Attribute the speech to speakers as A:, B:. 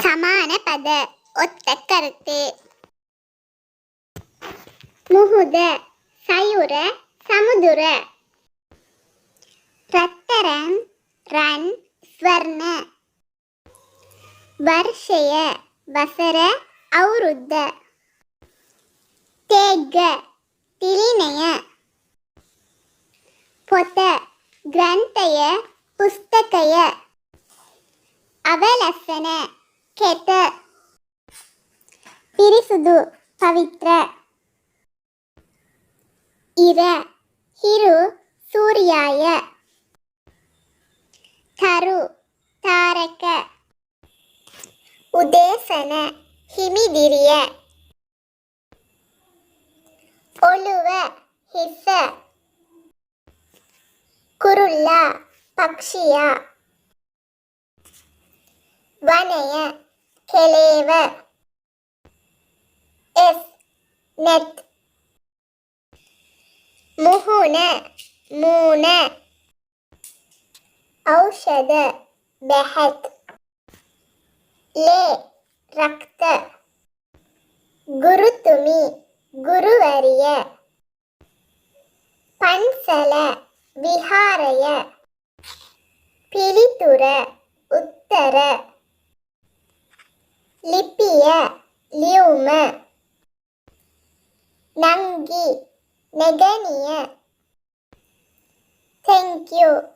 A: சமான பத ஒத்த கருத்து முகுத சயுர சமுதுர ரத்தரன் ரன் ஸ்வர்ண ವರ್ಷಯ ವಸರ ಔರುದ್ದ ತೇಗ್ಗ ತಿಳಿನಯ ಪೊತ ಗ್ರಂಥಯ ಪುಸ್ತಕಯ ಅವಲಸನ ಕೆತ ಪಿರಿಸುದು ಪವಿತ್ರ ಇರ ಹಿರು ಸೂರ್ಯಾಯ ತರು ತಾರಕ ಉದೇಸನ ಹಿಮಿದಿರಿಯ ಒಲುವ ಹಿಸ್ಸ ಕುರುಳ್ಳ ಪಕ್ಷಿಯ வனைய கெலேவ. எஸ். நெத். முகுண. மூன. ஔஷத. பெஹத். லே. ரக்த. குருத்துமி. குருவரிய. பன்சல. விஹாரய. பிலித்துர. உத்தர. லிப்பிய லியூம. நங்கி நெகனிய. தேங்க்யூ